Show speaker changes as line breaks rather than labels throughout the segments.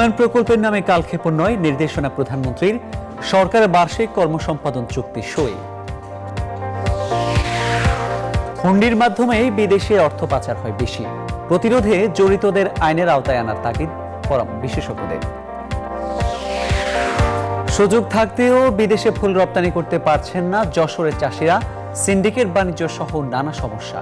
উন্নয়ন প্রকল্পের নামে কালক্ষেপণ নয়, নির্দেশনা প্রধানমন্ত্রীর। সরকারের বার্ষিক কর্মসম্পাদন চুক্তি সই। হুন্ডির মাধ্যমে বিদেশে অর্থ পাচার হয় বেশি। প্রতিরোধে জড়িতদের আইনের আওতায় আনার তাগিদ পরাম বিশেষজ্ঞদের। সুযোগ থাকতেও বিদেশে ফুল রপ্তানি করতে পারছেন না যশোরের চাষিরা। সিন্ডিকেট বাণিজ্য সহ নানা সমস্যা।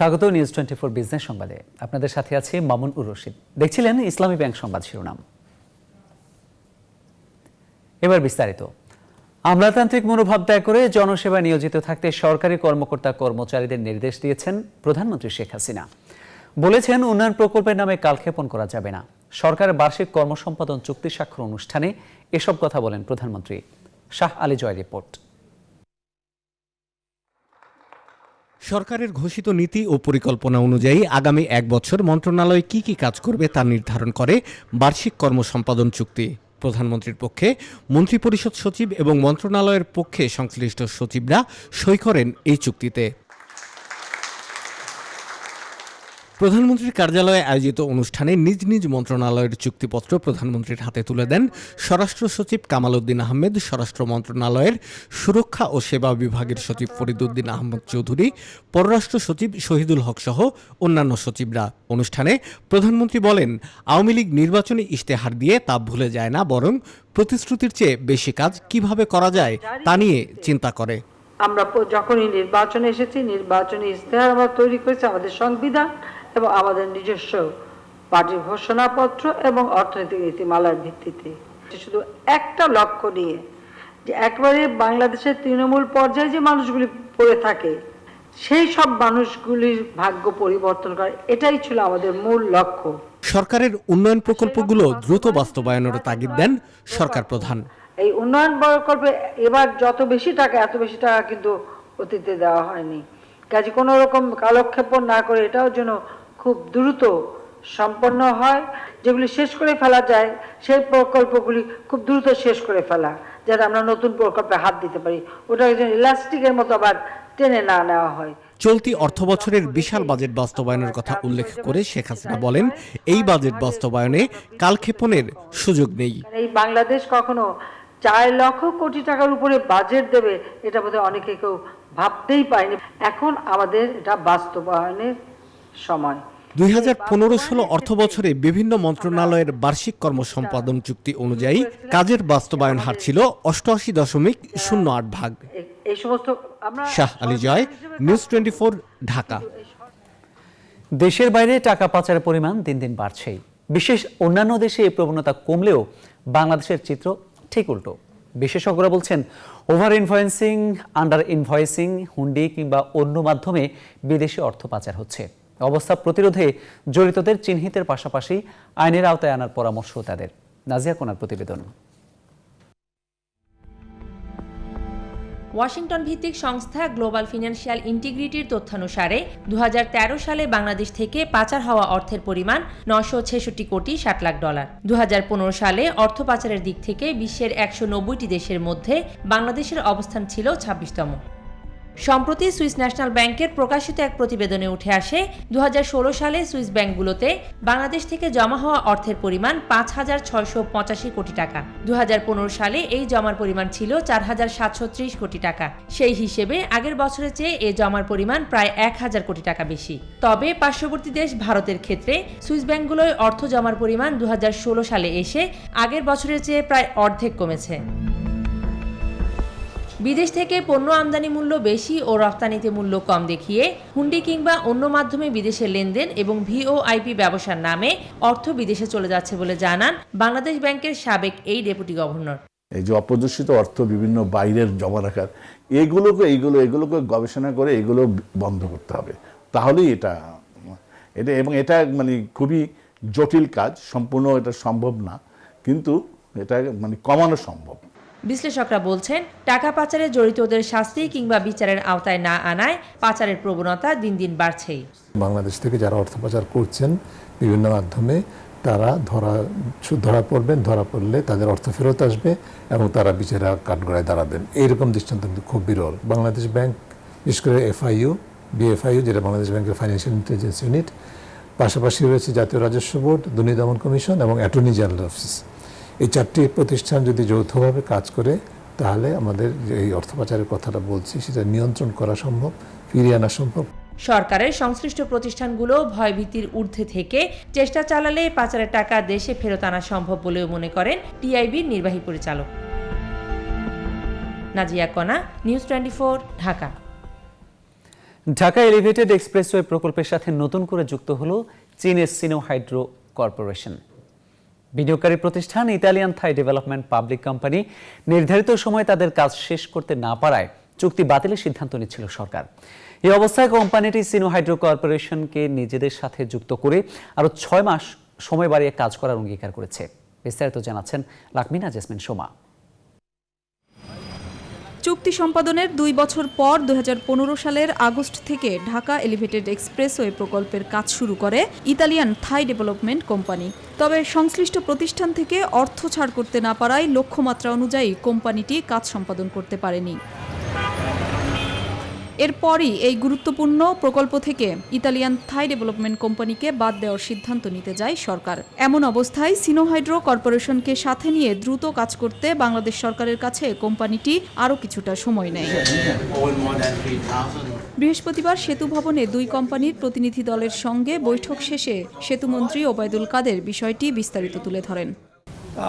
স্বাগত নিউজ টোয়েন্টি ফোর বিজনেস সংবাদে। আপনাদের সাথে আছে মামুন উর রশিদ। দেখছিলেন ইসলামী ব্যাংক সংবাদ শিরোনাম। এবার বিস্তারিত। আমলাতান্ত্রিক মনোভাব ত্যাগ করে জনসেবা নিয়োজিত থাকতে সরকারি কর্মকর্তা কর্মচারীদের নির্দেশ দিয়েছেন প্রধানমন্ত্রী শেখ হাসিনা। বলেছেন উন্নয়ন প্রকল্পের নামে কালক্ষেপণ করা যাবে না। সরকারের বার্ষিক কর্মসম্পাদন চুক্তি স্বাক্ষর অনুষ্ঠানে এসব কথা বলেন প্রধানমন্ত্রী। শাহ আলী জয় রিপোর্ট।
সরকারের ঘোষিত নীতি ও পরিকল্পনা অনুযায়ী আগামী এক বছর মন্ত্রণালয় কি কি কাজ করবে তা নির্ধারণ করে বার্ষিক কর্ম সম্পাদন চুক্তি। প্রধানমন্ত্রীর পক্ষে মন্ত্রিপরিষদ সচিব এবং মন্ত্রণালয়ের পক্ষে সংশ্লিষ্ট সচিবরা সই করেন এই চুক্তিতে। প্রধানমন্ত্রীর কার্যালয়ে আয়োজিত অনুষ্ঠানে নিজ নিজ মন্ত্রণালয়ের চুক্তিপত্র প্রধানমন্ত্রীর হাতে তুলে দেন স্বরাষ্ট্র সচিব কামাল উদ্দিন আহমেদ, স্বরাষ্ট্র মন্ত্রণালয়ের সুরক্ষা ও সেবা বিভাগের সচিব ফরিদুদ্দিন আহমদ চৌধুরী, পররাষ্ট্র সচিব শহীদুল হক সহ অন্যান্য সচিবরা। অনুষ্ঠানে প্রধানমন্ত্রী বলেন, আওয়ামী লীগ নির্বাচনী ইশতেহার দিয়ে তা ভুলে যায় না, বরং প্রতিশ্রুতির চেয়ে বেশি কাজ কীভাবে করা যায় তা নিয়ে চিন্তা করে।
আমরা যখনই নির্বাচনে এসেছি, নির্বাচনী ইশতেহার আমরা তৈরি করেছি, আমাদের সংবিধান এবং আমাদের নিজস্ব পার্টির ঘোষণাপত্র এবং অর্থনৈতিক নীতিমালার ভিত্তিতে। শুধু একটা লক্ষ্য নিয়ে যে একবারে বাংলাদেশের তৃণমূল পর্যায়ে যে মানুষগুলি পড়ে থাকে সেই সব মানুষগুলির ভাগ্য পরিবর্তন করা এটাই ছিল আমাদের মূল লক্ষ্য।
সরকারের উন্নয়ন প্রকল্পগুলো দ্রুত বাস্তবায়নের তাগিদ দেন সরকার প্রধান।
এই উন্নয়ন প্রকল্পে এবার যত বেশি টাকা এত বেশি টাকা কিন্তু অতীতে দেওয়া হয়নি। কাজে কোনো রকম কালক্ষেপণ না করে এটাও যেন খুব দ্রুত সম্পন্ন হয় যেগুলি শেষ করে ফেলা যায় সেই প্রকল্পগুলি খুব দ্রুত শেষ করে ফেলা যাতে আমরা নতুন প্রকল্পে হাত দিতে পারি। ওটা যেন ইলাস্টিকের মতো আবার টেনে না নেওয়া হয়।
চলতি অর্থবছরের বিশাল বাজেট বাস্তবায়নের কথা উল্লেখ করে শেখ হাসিনা বলেন এই বাজেট বাস্তবায়নে কালক্ষেপণের সুযোগ নেই।
এই বাংলাদেশ কখনো চার লক্ষ কোটি টাকার উপরে বাজেট দেবে এটা বোধহয় অনেকে কেউ ভাবতেই পায়নি এখন আমাদের এটা বাস্তবায়নের সময়।
দুই হাজার পনেরো ষোলো অর্থ বছরে বিভিন্ন মন্ত্রণালয়ের বার্ষিক কর্মসম্পাদন চুক্তি অনুযায়ী কাজের বাস্তবায়ন হার ছিল অষ্টআশি দশমিক শূন্য আট ভাগ। Shah Ali Joy, news twenty Dhaka.
দেশের বাইরে টাকা পাচারের পরিমাণ দিন দিন বাড়ছেই। বিশেষ অন্যান্য দেশে এই প্রবণতা কমলেও বাংলাদেশের চিত্র ঠিক উল্টো। বিশেষজ্ঞরা বলছেন over invoicing under invoicing hundi কিংবা অন্য মাধ্যমে বিদেশি অর্থ পাচার হচ্ছে। অবস্থা প্রতিরোধে জড়িতদের চিহ্নিতের পাশাপাশি আইনের আওতায় আনার পরামর্শ তাদের। নাজিয়া কোনার প্রতিবেদন।
ওয়াশিংটন ভিত্তিক সংস্থা গ্লোবাল ফিনান্সিয়াল ইন্টিগ্রিটির তথ্যানুসারে দু হাজার তেরো সালে বাংলাদেশ থেকে পাচার হওয়া অর্থের পরিমাণ নশো ছেষট্টি কোটি ষাট লাখ ডলার। দু হাজার পনেরো সালে অর্থ পাচারের দিক থেকে বিশ্বের একশো দেশের মধ্যে বাংলাদেশের অবস্থান ছিল ছাব্বিশতম। সম্প্রতি সুইস ন্যাশনাল ব্যাংকের প্রকাশিত এক প্রতিবেদনে উঠে আসে দু হাজার ষোলো সালে সুইস ব্যাংকগুলোতে বাংলাদেশ থেকে জমা হওয়া অর্থের পরিমাণ পাঁচ হাজার ছয়শো পঁচাশি কোটি টাকা। দু হাজার পনেরো সালে এই জমার পরিমাণ ছিল চার হাজার সাতশো ত্রিশ কোটি টাকা। সেই হিসেবে আগের বছরের চেয়ে এ জমার পরিমাণ প্রায় এক হাজার কোটি টাকা বেশি। তবে পার্শ্ববর্তী দেশ ভারতের ক্ষেত্রে সুইস ব্যাংকগুলোয় অর্থ জমার পরিমাণ দু হাজার ষোলো সালে এসে আগের বছরের চেয়ে প্রায় অর্ধেক কমেছে। বিদেশ থেকে পণ্য আমদানি মূল্য বেশি ও রপ্তানিতে মূল্য কম দেখিয়ে হুন্ডি কিংবা অন্য মাধ্যমে বিদেশে লেনদেন এবং ভিওআইপি ব্যবসার নামে অর্থ বিদেশে চলে যাচ্ছে বলে জানান বাংলাদেশ ব্যাংকের সাবেক এই ডেপুটি গভর্নর।
এই যে অপ্রদর্শিত অর্থ বিভিন্ন বাইরের জমা রাখার এগুলোকে এইগুলো, এগুলোকে গবেষণা করে এগুলো বন্ধ করতে হবে। তাহলেই এটা এটা এবং এটা মানে খুবই জটিল কাজ, সম্পূর্ণ এটা সম্ভব না, কিন্তু এটা মানে কমানো সম্ভব।
বিশ্লেষকরা বলছেন, টাকা পাচারে জড়িতদের শাস্তি কিংবা বিচারের আওতায় না আনায় পাচারের প্রবণতা দিন দিন বাড়ছেই।
বাংলাদেশ থেকে যারা অর্থ পাচার করছেন, বিভিন্ন মাধ্যমে তারা ধরা ধরা পড়বেন, ধরা পড়লে তাদের অর্থ ফেরত আসবে এবং তারা বিচারা কাঠগড়ায় দাঁড়াবেন। এইরকম দৃষ্টান্ত কিন্তু খুব বিরল। বাংলাদেশ ব্যাংক, বিশেষ করে এফআইইউ বিএফআইইউ যেটা বাংলাদেশ ব্যাংকের ফাইন্যান্সিয়াল ইন্টেলিজেন্স ইউনিট পাশাপাশি রয়েছে জাতীয় রাজস্ব বোর্ড, দুর্নীতি দমন কমিশন এবং অ্যাটর্নি জেনারেল অফিস। এই চারটি প্রতিষ্ঠান যদি যৌথভাবে কাজ করে তাহলে আমাদের যে এই অর্থ পাচারের কথাটা বলছি সেটা নিয়ন্ত্রণ করা সম্ভব ফিরিয়ে আনা সম্ভব।
সরকারের সংশ্লিষ্ট প্রতিষ্ঠানগুলো ভয়ভীতির ঊর্ধ্বে থেকে চেষ্টা চালালে পাচারের টাকা দেশে ফেরত আনা সম্ভব বলেও মনে করেন টিআইবির নির্বাহী পরিচালক। Nazia Kona news twenty Dhaka.
Dhaka elevated expressway প্রকল্পের সাথে নতুন করে যুক্ত হলো চীনের সিনো হাইড্রো কর্পোরেশন। বিনিয়োগকারী প্রতিষ্ঠান Italian Thai development public company নির্ধারিত সময় তাদের কাজ শেষ করতে না পারায় চুক্তি বাতিলের সিদ্ধান্ত নিচ্ছিল সরকার। এই অবস্থায় কোম্পানিটি সিনো হাইড্রো কর্পোরেশনকে নিজেদের সাথে যুক্ত করে আরও ছয় মাস সময় বাড়িয়ে কাজ করার অঙ্গীকার করেছে। বিস্তারিত জানাচ্ছেন লাকমিনা জেসমিন সোমা।
চুক্তি সম্পাদনের দুই বছর পর দু হাজার পনেরো সালের আগস্ট থেকে ঢাকা এলিভেটেড এক্সপ্রেসওয়ে প্রকল্পের কাজ শুরু করে ইতালিয়ান থাই ডেভেলপমেন্ট কোম্পানি। তবে সংশ্লিষ্ট প্রতিষ্ঠান থেকে অর্থ ছাড় করতে না পারায় লক্ষ্যমাত্রা অনুযায়ী কোম্পানিটি কাজ সম্পাদন করতে পারেনি। এরপরই এই গুরুত্বপূর্ণ প্রকল্প থেকে ইতালিয়ান থাই ডেভেলপমেন্ট কোম্পানিকে বাদ দেওয়ার সিদ্ধান্ত নিতে যায় সরকার। এমন অবস্থায় সিনোহাইড্রো কর্পোরেশনকে সাথে নিয়ে দ্রুত কাজ করতে বাংলাদেশ সরকারের কাছে কোম্পানিটি আরও কিছুটা সময় নেয়। বৃহস্পতিবার সেতু ভবনে দুই কোম্পানির প্রতিনিধি দলের সঙ্গে বৈঠক শেষে সেতুমন্ত্রী ওবায়দুল কাদের বিষয়টি বিস্তারিত তুলে ধরেন।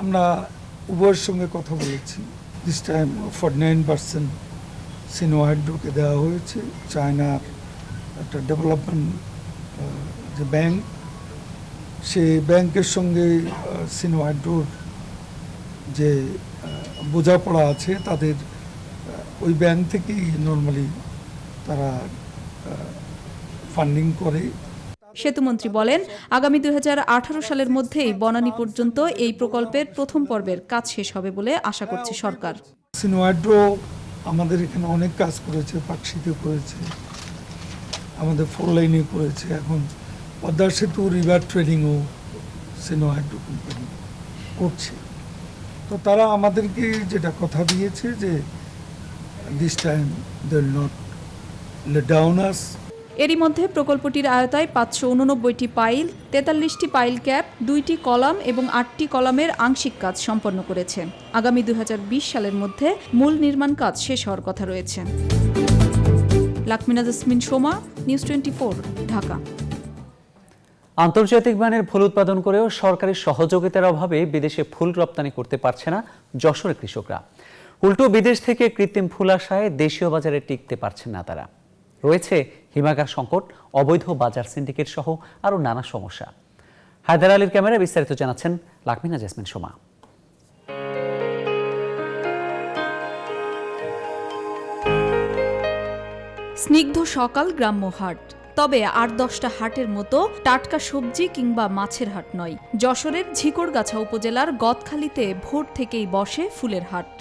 আমরা উভয়ের সঙ্গে কথা বলেছি। This time for nine percent সিনোহাইড্রোকে দেওয়া হয়েছে। চায়নার একটা ডেভেলপমেন্ট যে ব্যাংক সেই ব্যাংকের সঙ্গে সিনোহাইড্রোর যে বোঝাপড়া আছে তাদের ওই ব্যাংক থেকেই নর্মালি তারা ফান্ডিং করে।
সেতুমন্ত্রী বলেন আগামী দুই হাজার আঠারো সালের মধ্যেই বনানী পর্যন্ত এই প্রকল্পের প্রথম পর্বের কাজ শেষ হবে বলে আশা করছে সরকার।
সিনোহাইড্রো আমাদের এখানে অনেক কাজ করেছে, পাকশিতে করেছে, আমাদের ফোর লাইনে করেছে। এখন পদ্মা সেতু রিভার ট্রেডিংও সিনোহাইড্রো কোম্পানি করছে। তো তারা আমাদেরকে যেটা কথা দিয়েছে যে this time they not let down us
এরই মধ্যে প্রকল্পটির আয়তায় পাঁচশো উননব্বইটি পাইল, তেতাল্লিশটি পাইল ক্যাপ, দুইটি কলাম এবং আটটি কলামের আংশিক কাজ সম্পন্ন করেছে। আগামী দুই হাজার বিশ সালের মধ্যে মূল নির্মাণ কাজ শেষ হওয়ার কথা রয়েছে। Lakmina Soma, news twenty Dhaka.
আন্তর্জাতিক মানের ফুল উৎপাদন করেও সরকারি সহযোগিতার অভাবে বিদেশে ফুল রপ্তানি করতে পারছে না যশোরের কৃষকরা। উল্টো বিদেশ থেকে কৃত্রিম ফুল আসায় দেশীয় বাজারে টিকতে পারছেন না তারা। রয়েছে হিমাগার সংকট, অবৈধ বাজার সিন্ডিকেট সহ আরও নানা সমস্যা। হায়দার আলীর ক্যামেরায় বিস্তারিত জানাচ্ছেন লাকমিনা জেসমিন সোমা।
স্নিগ্ধ সকাল, গ্রাম্য হাট। তবে আট দশটা হাটের মতো টাটকা সবজি কিংবা মাছের হাট নয়। যশোরের ঝিকরগাছা উপজেলার গদখালিতে ভোর থেকেই বসে ফুলের হাট।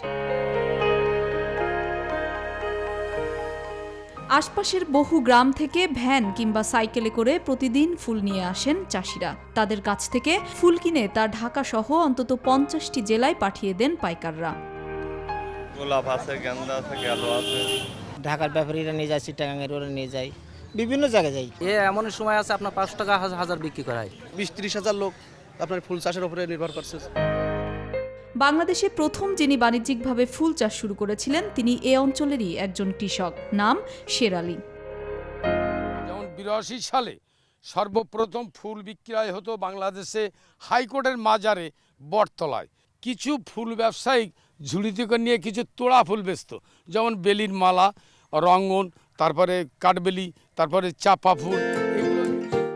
আশপাশের বহু গ্রাম থেকে ভ্যান কিংবা সাইকেলে করে প্রতিদিন ফুল নিয়ে আসেন চাষিরা। তাদের কাছ থেকে ফুল কিনে তা ঢাকা সহ অন্তত পঞ্চাশটি জেলায় পাঠিয়ে দেন পাইকাররা।
গোলাপ আছে গেন্দা আছে গেলো আছে।
ঢাকার ব্যাপারীরা নিয়ে যায় চিটাগাঙের ওরা নিয়ে যায় বিভিন্ন জায়গায় যাই
এ এমন সময় আছে আপনার পাঁচশো টাকা হাজার হাজার বিক্রি করা হয়
বিশ ত্রিশ হাজার লোক আপনার ফুল চাষের উপরে নির্ভর করছে।
বাংলাদেশে প্রথম যিনি বাণিজ্যিকভাবে ফুল চাষ শুরু করেছিলেন, তিনি এ অঞ্চলেরই একজন কৃষক। নাম শের আলী
যেমন বিরাশি সালে সর্বপ্রথম ফুল বিক্রয় হতো বাংলাদেশে হাইকোর্টের মাজারে, বটতলায়। কিছু ফুল ব্যবসায়িক ঝুড়িতে করে নিয়ে কিছু তোড়া ফুল বেচত। যেমন বেলির মালা, রঙ্গন, তারপরে কাঠবেলি, তারপরে চাপা ফুল।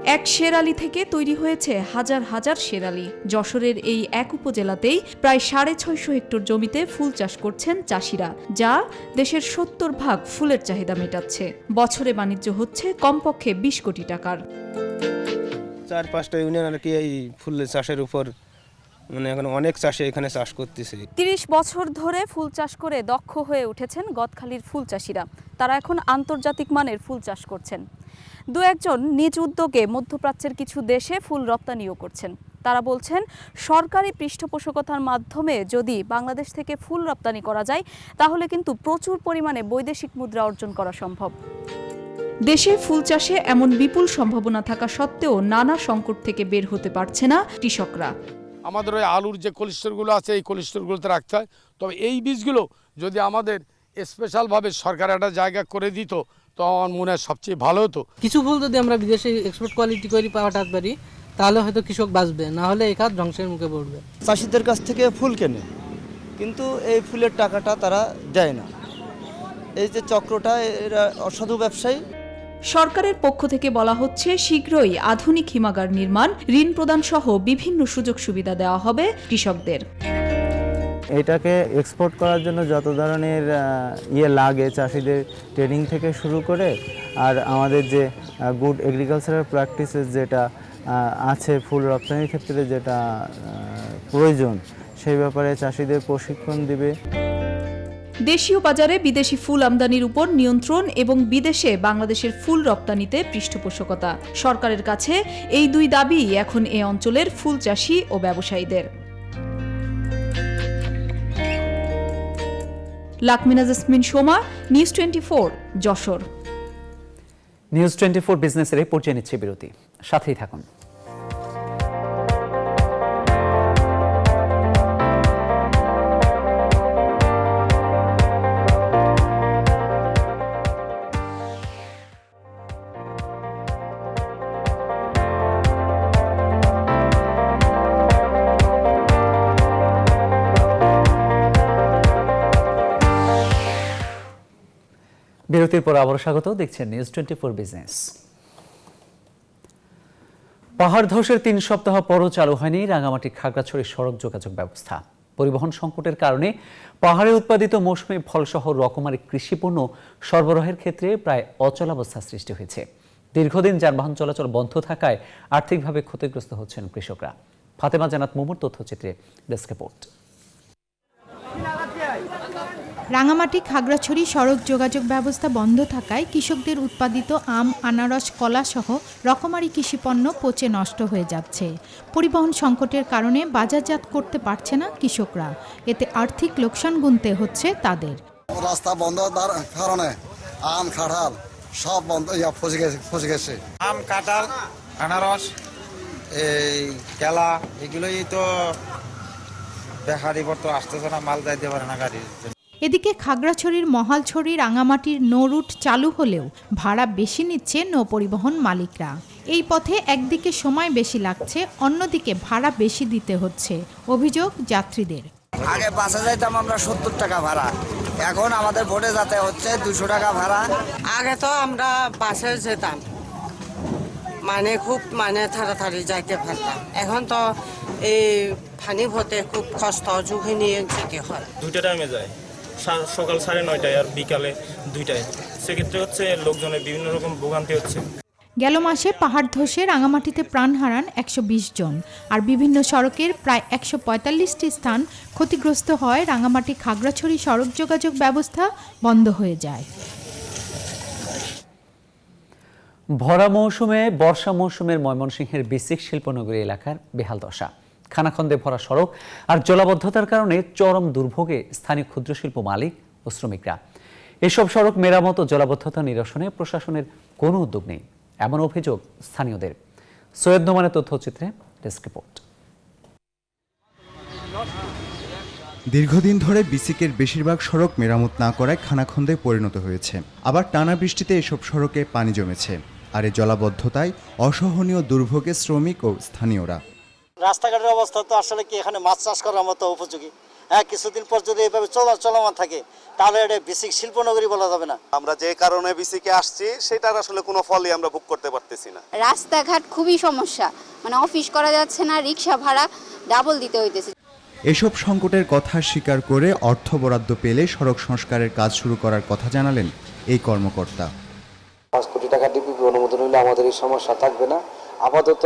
এক শেরালি থেকে তৈরি হয়েছে হাজার হাজার শেরালি। যশোরের এই এক উপজেলাতেই প্রায় সাড়ে ছয়শো হেক্টর জমিতে ফুল চাষ করছেন চাষিরা, যা দেশের সত্তর ভাগ ফুলের চাহিদা মেটাচ্ছে। বছরে বাণিজ্য হচ্ছে কমপক্ষে বিশ কোটি টাকার।
চার পাঁচটা ইউনিয়ন আর কি এই ফুলের চাষের উপর মানে এখন অনেক চাষে এখানে চাষ করতেছে।
তিরিশ বছর ধরে ফুল চাষ করে দক্ষ হয়ে উঠেছেন গদখালির ফুল চাষিরা। তারা এখন আন্তর্জাতিক মানের ফুল চাষ করছেন। দু একজন নিজ উদ্যোগে মধ্যপ্রাচ্যের কিছু দেশে ফুল রপ্তানিও করছেন। তারা বলছেন সরকারি পৃষ্ঠপোষকতার মাধ্যমে যদি বাংলাদেশ থেকে ফুল রপ্তানি করা যায় তাহলে কিন্তু প্রচুর পরিমাণে বৈদেশিক মুদ্রা অর্জন করা সম্ভব। দেশে ফুল চাষে এমন বিপুল সম্ভাবনা থাকা সত্ত্বেও নানা সংকট থেকে বের হতে পারছে না কৃষকরা।
আমাদের ওই আলুর যে কোলেস্টোরগুলো আছে এই কোলেস্টোরগুলোতে রাখতে হয়। তবে এই বীজগুলো যদি আমাদের স্পেশালভাবে সরকার একটা জায়গা করে দিত তো আমার মনে হয় সবচেয়ে ভালো হতো।
কিছু ফুল যদি আমরা বিদেশে এক্সপোর্ট কোয়ালিটি করে পাঠাতে পারি তাহলে হয়তো কৃষক বাঁচবে না হলে এই ধ্বংসের মুখে পড়বে।
চাষিদের কাছ থেকে ফুল কেনে কিন্তু এই ফুলের টাকাটা তারা দেয় না। এই যে চক্রটা এরা অসাধু ব্যবসায়ী।
সরকারের পক্ষ থেকে বলা হচ্ছে, শীঘ্রই আধুনিক হিমাগার নির্মাণ, ঋণ প্রদান সহ বিভিন্ন সুযোগ সুবিধা দেওয়া হবে কৃষকদের।
এটাকে এক্সপোর্ট করার জন্য যত ধরনের ইয়ে লাগে চাষিদের ট্রেনিং থেকে শুরু করে, আর আমাদের যে গুড এগ্রিকালচারাল প্র্যাকটিসেস যেটা আছে ফুল রপ্তানির ক্ষেত্রে যেটা প্রয়োজন, সেই ব্যাপারে চাষিদের প্রশিক্ষণ দিবে।
দেশীয় বাজারে বিদেশি ফুল আমদানির উপর নিয়ন্ত্রণ এবং বিদেশে বাংলাদেশের ফুল রপ্তানিতে পৃষ্ঠপোষকতা। সরকারের কাছে এই দুই দাবি এখন এ অঞ্চলের ফুল চাষি ও ব্যবসায়ীদের। Lakmina Jasmine Soma, news twenty Jessore.
News twenty four বিজনেসের পর্যায়ে নিচ্ছে বিরতি। সাথেই থাকুন। বিরতির পর আবারও স্বাগত দেখছেন নিউজ টোয়েন্টি ফোর বিজনেস পাহাড় ধসের তিন সপ্তাহ পরও চালু হয়নি রাঙামাটি খাগড়াছড়ি সড়ক যোগাযোগ ব্যবস্থা। পরিবহন সংকটের কারণে পাহাড়ে উৎপাদিত মৌসুমী ফলসহ রকমারি কৃষিপণ্য সরবরাহের ক্ষেত্রে প্রায় অচলাবস্থা সৃষ্টি হয়েছে। দীর্ঘদিন যানবাহন চলাচল বন্ধ থাকায় আর্থিকভাবে ক্ষতিগ্রস্ত হচ্ছেন কৃষকরা। ফাতেমা জানাত মোমর তথ্যচিত্রে ডেস্ক রিপোর্ট।
রাঙামাটি খাগড়াছড়ি সড়ক যোগাযোগ ব্যবস্থা বন্ধ থাকায় কৃষকদের উৎপাদিত আম আনারস কলা সহ রকমারি কৃষিপণ্য পচে নষ্ট হয়ে যাচ্ছে। পরিবহন সংকটের কারণে বাজারজাত করতে পারছে না কৃষকরা। এতে আর্থিক লোকসান গুনতে হচ্ছে তাদের।
রাস্তা বন্ধ হওয়ার কারণে আম কাঁঠাল সব বন্ধ ফসে গেছে ফসে গেছে।
আম কাঁঠাল আনারস এই কেলা এগুলোই তো বেহারি তো আসতেছে না মাল যাইতে পারে না গাড়ির জন্য।
এদিকে খাগড়াছড়ির মহালছড়ি রাঙামাটির নো রুট চালু হলেও ভাড়া বেশি নিচ্ছে নৌ পরিবহন মালিকরা। এই পথে একদিকে সময় বেশি লাগছে অন্যদিকে ভাড়া বেশি দিতে হচ্ছে অভিযোগ যাত্রীদের।
আগে বাসে যাইতাম আমরা সত্তর টাকা ভাড়া। এখন আমাদের ভোটে যেতে হচ্ছে দুশো টাকা ভাড়া।
আগে তো আমরা বাসে যেতাম। মানে খুব মানে তাড়াতাড়ি যাইতে পারতাম। এখন তো এই ফানি হতে খুব কষ্ট ঝুঁকি নিয়ে যেতে হয়।
দুইটা টাইমে যায়। সকাল সাড়ে নয়টায় আর বিকালে দুইটায়। সেক্ষেত্রে হচ্ছে লোকজনের বিভিন্ন রকম ভোগান্তি হচ্ছে।
গেল মাসে পাহাড় ধসে রাঙামাটিতে প্রাণ হারান একশো বিশ জন। আর বিভিন্ন সড়কের প্রায় একশো পঁয়তাল্লিশটি স্থান ক্ষতিগ্রস্ত হয় রাঙামাটি খাগড়াছড়ি সড়ক যোগাযোগ ব্যবস্থা বন্ধ হয়ে যায়।
ভরা মৌসুমে বর্ষা মৌসুমের ময়মনসিংহের বিসিক শিল্পনগরী এলাকার বেহাল দশা। খানাখন্দে ভরা সড়ক আর জলাবদ্ধতার কারণে চরম দুর্ভোগে স্থানীয় ক্ষুদ্র শিল্প মালিক ও শ্রমিকরা। এসব সড়ক মেরামত ও জলাবদ্ধতা নিরসনে প্রশাসনের কোনো উদ্যোগ নেই, এমন অভিযোগ স্থানীয়দের। সৈয়দ নোমানের তথ্যচিত্রে ডেস্ক রিপোর্ট।
দীর্ঘদিন ধরে বিসিকের বেশিরভাগ সড়ক মেরামত না করায় খানাখন্দে পরিণত হয়েছে। আবার টানা বৃষ্টিতে এসব সড়কে পানি জমেছে। আর এই জলাবদ্ধতায় অসহনীয় দুর্ভোগে শ্রমিক ও স্থানীয়রা।
রাস্তাঘাটের অবস্থা তো আসলে কি এখানে মাছ চাষ করার মতো উপযোগী? হ্যাঁ কিছুদিন পর যদি এভাবে চলা চলমান থাকে তাহলে এটা বেসিক শিল্পনগরী বলা যাবে না।
আমরা যে কারণে বিসিকে আসছি সেটার আসলে কোনো ফলই আমরা ভোগ করতে পারতেছি না।
রাস্তাঘাট খুবই সমস্যা। মানে অফিস করা যাচ্ছে না রিক্সা ভাড়া ডাবল দিতে হইতেছে।
এসব সংকটের কথা স্বীকার করে অর্থ বরাদ্দ পেলে সড়ক সংস্কারের কাজ শুরু করার কথা জানালেন এই কর্মকর্তা।
পাঁচ কোটি টাকা ডিপিপি অনুমোদন হলে আমাদের এই সমস্যা থাকবে না। আপাতত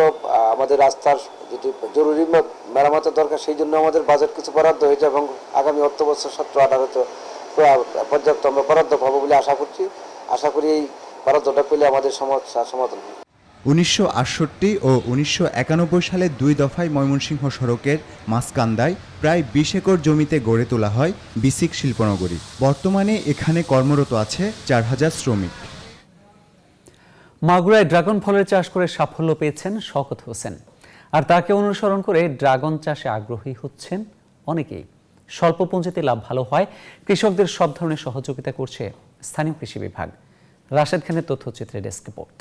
আমাদের রাস্তার যেটি জরুরি মেরামতের দরকার, সেই জন্য আমাদের বাজেট কিছু বরাদ্দ হয়েছে এবং আগামী অর্থ বছর সতেরো আঠারোতে পর্যাপ্ত আমরা বরাদ্দ পাবো বলে আশা করছি। আশা করি এই বরাদ্দটা পেলে আমাদের সমস্যা সমাধান হবে।
উনিশশো আটষট্টি ও উনিশশো একানব্বই সালে দুই দফায় ময়মনসিংহ সড়কের মাসকান্দায় প্রায় বিশ একর জমিতে গড়ে তোলা হয় বিসিক শিল্পনগরী। বর্তমানে এখানে কর্মরত আছে চার হাজার শ্রমিক।
মাগুরায় ড্রাগন ফলের চাষ করে সাফল্য পেয়েছেন শওকত হোসেন। আর তাকে অনুসরণ করে ড্রাগন চাষে আগ্রহী হচ্ছেন অনেকেই। স্বল্প পুঁজিতে লাভ ভালো হয়, কৃষকদের সব ধরনের সহযোগিতা করছে স্থানীয় কৃষি বিভাগ। রাশেদ খানের তথ্যচিত্রে ডেস্ক রিপোর্ট।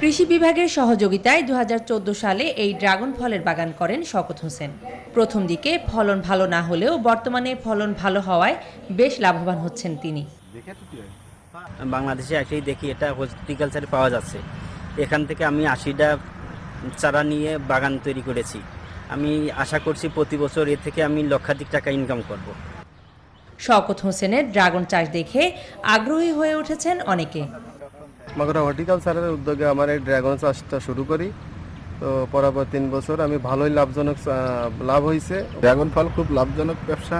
কৃষি বিভাগের সহযোগিতায় দু হাজার চোদ্দ সালে এই ড্রাগন ফলের বাগান করেন শওকত হোসেন। প্রথম দিকে ফলন ভালো না হলেও বর্তমানে ফলন ভালো হওয়ায় বেশ লাভবান হচ্ছেন তিনি।
বাংলাদেশে একটাই দেখি এটা হর্টিকালচারে পাওয়া যাচ্ছে। এখান থেকে আমি আশিটা চারা নিয়ে বাগান তৈরি করেছি। আমি আশা করছি প্রতি বছর এর থেকে আমি লক্ষাধিক টাকা ইনকাম করব।
শওকত হোসেনের ড্রাগন চাষ দেখে আগ্রহী হয়ে উঠেছেন অনেকে।
মাগুরা হর্টিকালচারের উদ্যোগে আমার এই ড্রাগন চাষটা শুরু করি। তো পরবর্তী তিন বছর আমি ভালোই লাভজনক লাভ হয়েছে
ড্রাগন ফল খুব লাভজনক ব্যবসা।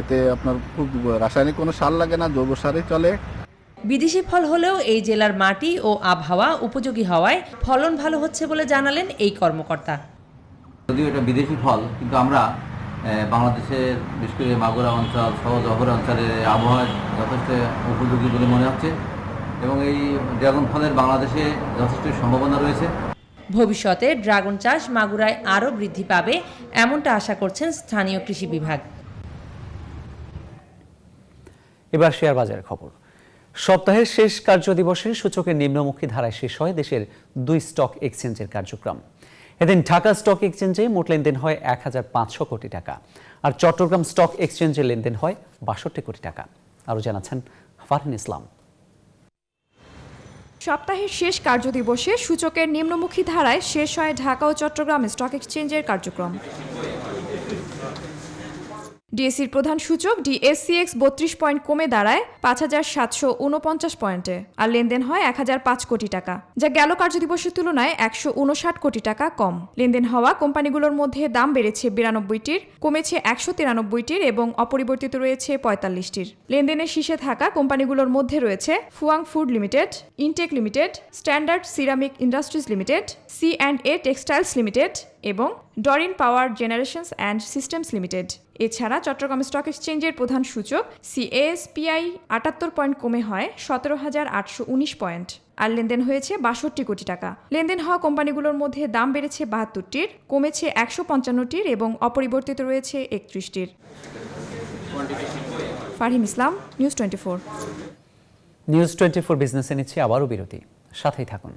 এতে আপনার খুব রাসায়নিক কোনো সার লাগে না জৈব সারে চলে।
বিদেশি ফল হলেও এই জেলার মাটি ও আবহাওয়া উপযোগী হওয়ায় ফলন ভালো হচ্ছে বলে জানালেন এই কর্মকর্তা।
যদিও এটা বিদেশি ফল কিন্তু আমরা বাংলাদেশের বিশেষ করে মাগুরা অঞ্চল সহ জহর অঞ্চলের আবহাওয়া যথেষ্ট উপযোগী বলে মনে হচ্ছে এবং এই ড্রাগন ফলের বাংলাদেশে যথেষ্ট সম্ভাবনা রয়েছে।
ভবিষ্যতে ড্রাগন চাষ মাগুরায় আরও বৃদ্ধি পাবে এমনটা আশা করছেন স্থানীয় কৃষি বিভাগ।
এবার শেয়ার বাজারের খবর। সপ্তাহের শেষ কার্য দিবসে সূচকের নিম্নমুখী ধারায় শেষ হয় দেশের দুই স্টক এক্সচেঞ্জের কার্যক্রম। এদিন ঢাকা স্টক এক্সচেঞ্জে মোট লেনদেন হয় এক হাজার পাঁচশো কোটি টাকা আর চট্টগ্রাম স্টক এক্সচেঞ্জে লেনদেন হয় বাষট্টি কোটি টাকা। আরও জানাচ্ছেন ফারহিন ইসলাম।
সপ্তাহের শেষ কার্যদিবসে সূচকের নিম্নমুখী ধারায় শেষ হয় ঢাকা ও চট্টগ্রাম স্টক এক্সচেঞ্জের কার্যক্রম। ডিএসসির প্রধান সূচক ডিএসসিএক্স বত্রিশ পয়েন্ট কমে দাঁড়ায় পাঁচ হাজার সাতশো উনপঞ্চাশ পয়েন্টে, আর লেনদেন হয় এক হাজার পাঁচ কোটি টাকা, যা গেল কার্যদিবসের তুলনায় একশো উনষাট কোটি টাকা কম। লেনদেন হওয়া কোম্পানিগুলোর মধ্যে দাম বেড়েছে বিরানব্বইটির, কমেছে একশো তিরানব্বইটির এবং অপরিবর্তিত রয়েছে পঁয়তাল্লিশটির। লেনদেনের শীর্ষে থাকা কোম্পানিগুলোর মধ্যে রয়েছে Fuwang food limited, intech limited, standard ceramic industries limited, C and A textiles limited এবং Doreen power generations and systems limited. এছাড়া চট্টগ্রাম স্টক এক্সচেঞ্জের প্রধান সূচক সিএএসপিআই আটাত্তর পয়েন্ট কমে হয় সতেরো হাজার আটশো উনিশ পয়েন্ট। আর লেনদেন হয়েছে বাষট্টি কোটি টাকা। লেনদেন হওয়া কোম্পানিগুলোর মধ্যে দাম বেড়েছে বাহাত্তরটির, কমেছে একশো পঞ্চান্নটির এবং অপরিবর্তিত রয়েছে একত্রিশটির। Farhim Islam, news twenty four.
News twenty four বিজনেসে নিচ্ছে আবারও বিরতি। সাথেই থাকুন।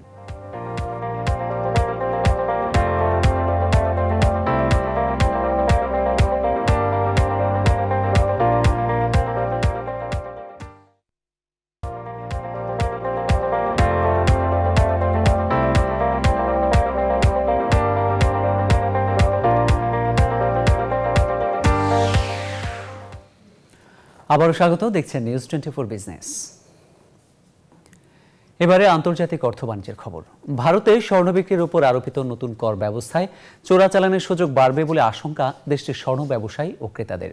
আবারও স্বাগত, দেখছেন নিউজ টোয়েন্টি ফোর বিজনেস এবারে আন্তর্জাতিক অর্থ বাণিজ্যের খবর। ভারতে স্বর্ণ বিক্রির উপর আরোপিত নতুন কর ব্যবস্থায় চোরাচালানের সুযোগ বাড়বে বলে আশঙ্কা দেশটির স্বর্ণ ব্যবসায়ী ও ক্রেতাদের।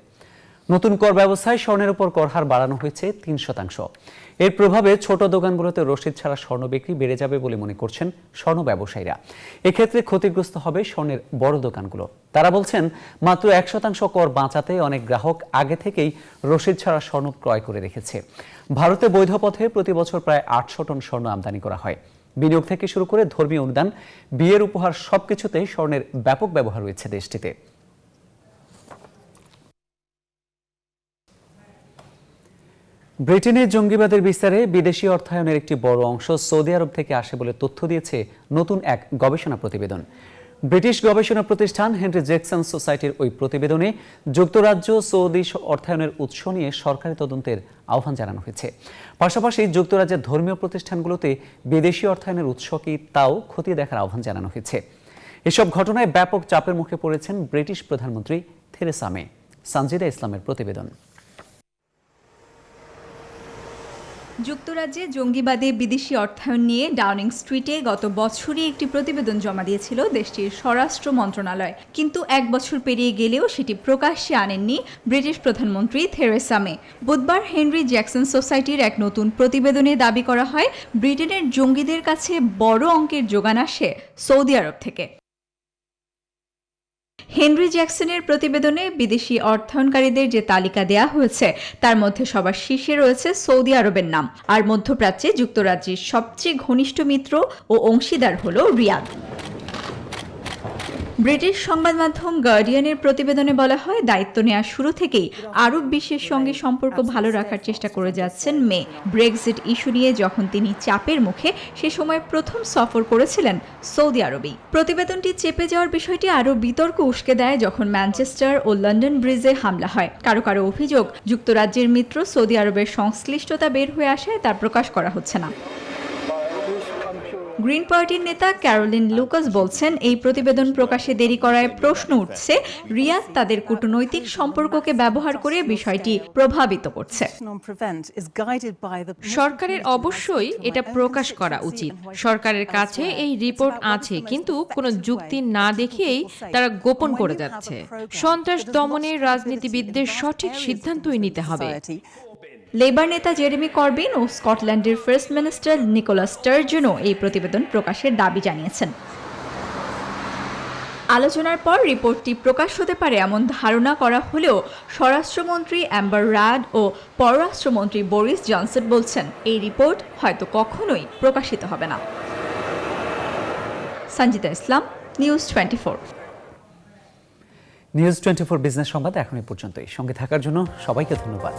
নতুন কর ব্যবস্থায় স্বর্ণের উপর কর হার বাড়ানো হয়েছে তিন শতাংশ। এর প্রভাবে ছোট দোকানগুলোতে রসিদ ছাড়া স্বর্ণ বিক্রি বেড়ে যাবে বলে মনে করছেন স্বর্ণ ব্যবসায়ীরা। এক্ষেত্রে ক্ষতিগ্রস্ত হবে স্বর্ণের বড় দোকানগুলো। তারা বলছেন, মাত্র এক শতাংশ কর বাঁচাতে অনেক গ্রাহক আগে থেকেই রসিদ ছাড়া স্বর্ণ ক্রয় করে রেখেছে। ভারতে বৈধ পথে প্রতি বছর প্রায় আটশো টন স্বর্ণ আমদানি করা হয়। বিনিয়োগ থেকে শুরু করে ধর্মীয় অনুদান, বিয়ের উপহার সবকিছুতেই স্বর্ণের ব্যাপক ব্যবহার রয়েছে দেশটিতে। ব্রিটেনে জঙ্গিবাদের বিস্তারে বিদেশি অর্থায়নের একটি বড় অংশ সৌদি আরব থেকে আসে বলে তথ্য দিয়েছে নতুন এক গবেষণা প্রতিবেদন। ব্রিটিশ গবেষণা প্রতিষ্ঠান হেনরি জ্যাকসন সোসাইটির ওই প্রতিবেদনে যুক্তরাজ্য সৌদি অর্থায়নের উৎস নিয়ে সরকারি তদন্তের আহ্বান জানানো হয়েছে। পাশাপাশি যুক্তরাজ্যের ধর্মীয় প্রতিষ্ঠানগুলোতে বিদেশি অর্থায়নের উৎস কি তাও খতিয়ে দেখার আহ্বান জানানো হয়েছে। এসব ঘটনায় ব্যাপক চাপের মুখে পড়েছেন ব্রিটিশ প্রধানমন্ত্রী থেরেসা মে। সানজিদা ইসলামের প্রতিবেদন।
যুক্তরাজ্যে জঙ্গিবাদে বিদেশি অর্থায়ন নিয়ে ডাউনিং স্ট্রিটে গত বছরই একটি প্রতিবেদন জমা দিয়েছিল দেশটির স্বরাষ্ট্র মন্ত্রণালয়। কিন্তু এক বছর পেরিয়ে গেলেও সেটি প্রকাশ্যে আনেননি ব্রিটিশ প্রধানমন্ত্রী থেরেসা মে। বুধবার হেনরি জ্যাকসন সোসাইটির এক নতুন প্রতিবেদনে দাবি করা হয়, ব্রিটেনের জঙ্গিদের কাছে বড় অঙ্কের যোগান আসে সৌদি আরব থেকে। হেনরি জ্যাকসনের প্রতিবেদনে বিদেশি অর্থায়নকারীদের যে তালিকা দেয়া হয়েছে, তার মধ্যে সবার শীর্ষে রয়েছে সৌদি আরবের নাম। আর মধ্যপ্রাচ্যে যুক্তরাজ্যের সবচেয়ে ঘনিষ্ঠ মিত্র ও অংশীদার হল রিয়াদ। ব্রিটিশ সংবাদ মাধ্যম গার্ডিয়ানের প্রতিবেদনে বলা হয়, দায়িত্ব নেওয়ার শুরু থেকেই আরব বিশ্বের সঙ্গে সম্পর্ক ভালো রাখার চেষ্টা করে যাচ্ছেন মে। ব্রেক্সিট ইস্যু নিয়ে যখন তিনি চাপের মুখে, সে সময় প্রথম সফর করেছিলেন সৌদি আরবেই। প্রতিবেদনটি চেপে যাওয়ার বিষয়টি আরও বিতর্ক উস্কে দেয় যখন ম্যানচেস্টার ও লন্ডন ব্রিজে হামলা হয়। কারও কারও অভিযোগ, যুক্তরাজ্যের মিত্র সৌদি আরবের সংশ্লিষ্টতা বের হয়ে আসায় তা প্রকাশ করা হচ্ছে না। গ্রিন পার্টির নেতা ক্যারোলিন লুকাস বলছেন, এই প্রতিবেদন প্রকাশে দেরি করায় প্রশ্ন উঠছে রিয়াদ তাদের কূটনৈতিক সম্পর্ককে ব্যবহার করে বিষয়টি প্রভাবিত করছে।
সরকারের অবশ্যই এটা প্রকাশ করা উচিত। সরকারের কাছে এই রিপোর্ট আছে, কিন্তু কোনো যুক্তি না দেখেই তারা গোপন করে যাচ্ছে। সন্ত্রাস দমনে রাজনীতিবিদদের সঠিক সিদ্ধান্তই নিতে হবে।
লেবার নেতা জেরেমি করবিন ও স্কটল্যান্ডের ফার্স্ট মিনিস্টার নিকোলাস স্টার্জনও এই প্রতিবেদন প্রকাশের দাবি জানিয়েছেন। আলোচনার পর রিপোর্টটি প্রকাশ হতে পারে এমন ধারণা করা হলেও স্বরাষ্ট্রমন্ত্রী অ্যাম্বার রাড ও পররাষ্ট্রমন্ত্রী বরিস জনসন বলছেন, এই রিপোর্ট হয়তো কখনোই প্রকাশিত হবে না। Sanjita Islam, news twenty
news twenty business সংবাদ এখন পর্যন্তই। সঙ্গে থাকার জন্য সবাইকে ধন্যবাদ।